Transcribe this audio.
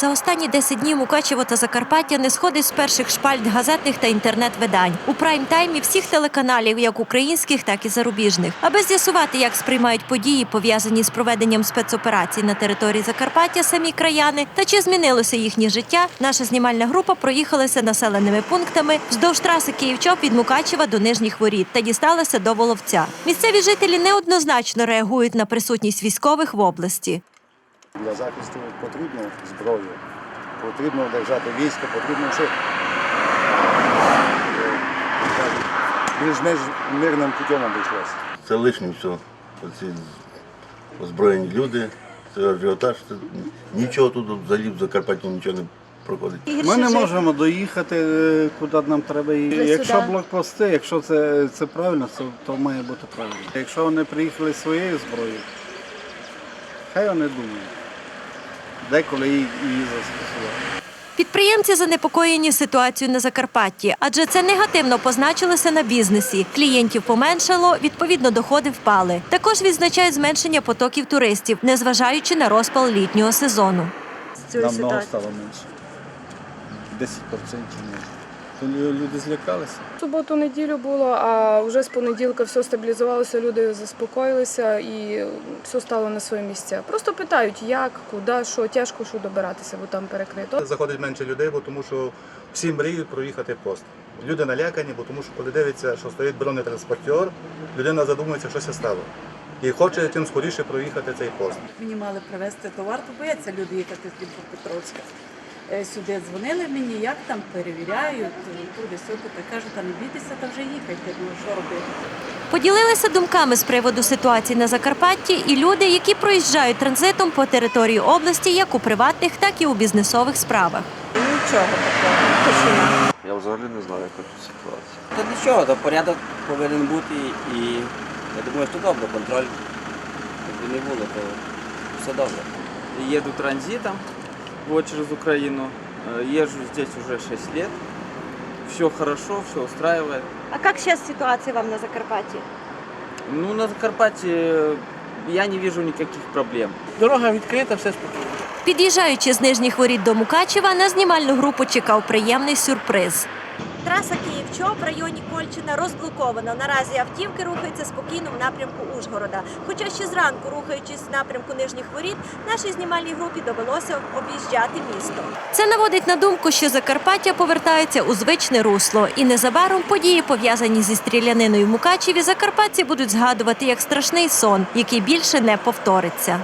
За останні 10 днів Мукачево та Закарпаття не сходить з перших шпальт газетних та інтернет-видань. У прайм-таймі всіх телеканалів, як українських, так і зарубіжних. Аби з'ясувати, як сприймають події, пов'язані з проведенням спецоперацій на території Закарпаття, самі краяни, та чи змінилося їхнє життя, наша знімальна група проїхалася населеними пунктами вздовж траси Київчоп від Мукачева до Нижніх Воріт та дісталася до Воловця. Місцеві жителі неоднозначно реагують на присутність військових в області. Для захисту потрібно зброю, потрібно держати військо, потрібно все. Більш-менш мирним путем обійшлося. Це лишнє все. Оці озброєні люди, це ажіотаж. Це нічого тут взагалі в Закарпатті нічого не проходить. Ми не можемо доїхати, е, куди нам треба. І якщо блокпости, якщо це, це правильно, це, то має бути правильно. Якщо вони приїхали зі своєю зброєю, хай вони думають, деколи її, застосувати. Підприємці занепокоєні ситуацією на Закарпатті, адже це негативно позначилося на бізнесі. Клієнтів поменшало, відповідно, доходи впали. Також відзначають зменшення потоків туристів, незважаючи на розпал літнього сезону. Намного стало менше. 10% менше. То люди злякалися. Суботу, неділю було, а вже з понеділка все стабілізувалося, люди заспокоїлися і все стало на свої місця. Просто питають, як, куди, що, тяжко що добиратися, бо там перекрито. Заходить менше людей, бо тому що всі мріють проїхати пост. Люди налякані, бо тому що коли дивиться, що стоїть бронетранспортер, людина задумується, що це стало. І хоче тим скоріше проїхати цей пост. Мені мали привезти товар, то бояться люди їхати з Дніпропетровська. Е, Сюди дзвонили мені, як там перевіряють, е, туди сюди. Та кажуть, та не бійтеся, та вже їхайте. Ну що робити? Поділилися думками з приводу ситуації на Закарпатті і люди, які проїжджають транзитом по території області як у приватних, так і у бізнесових справах. Нічого такого, тишина. Я взагалі не знаю, яка тут ситуація. Та нічого, то порядок повинен бути і я думаю, що добре, контроль. Якби не було, то все добре. Еду транзитом вот через Украину. Э, Езжу здесь уже 6 лет. Все хорошо, все устраивает. А як зараз ситуація вам на Закарпатье? Ну, на Закарпатье я не вижу никаких проблем. Дорога відкрита, все спокійно. Під'їжджаючи з нижніх воріт до Мукачева, на знімальну групу чекав приємний сюрприз. Траса Київ-Чоп в районі Кольчина розблокована. Наразі автівки рухаються спокійно в напрямку Ужгорода. Хоча ще зранку, рухаючись в напрямку нижніх воріт, нашій знімальній групі довелося об'їжджати місто. Це наводить на думку, що Закарпаття повертається у звичне русло, і незабаром події, пов'язані зі стріляниною Мукачеві, закарпатці будуть згадувати як страшний сон, який більше не повториться.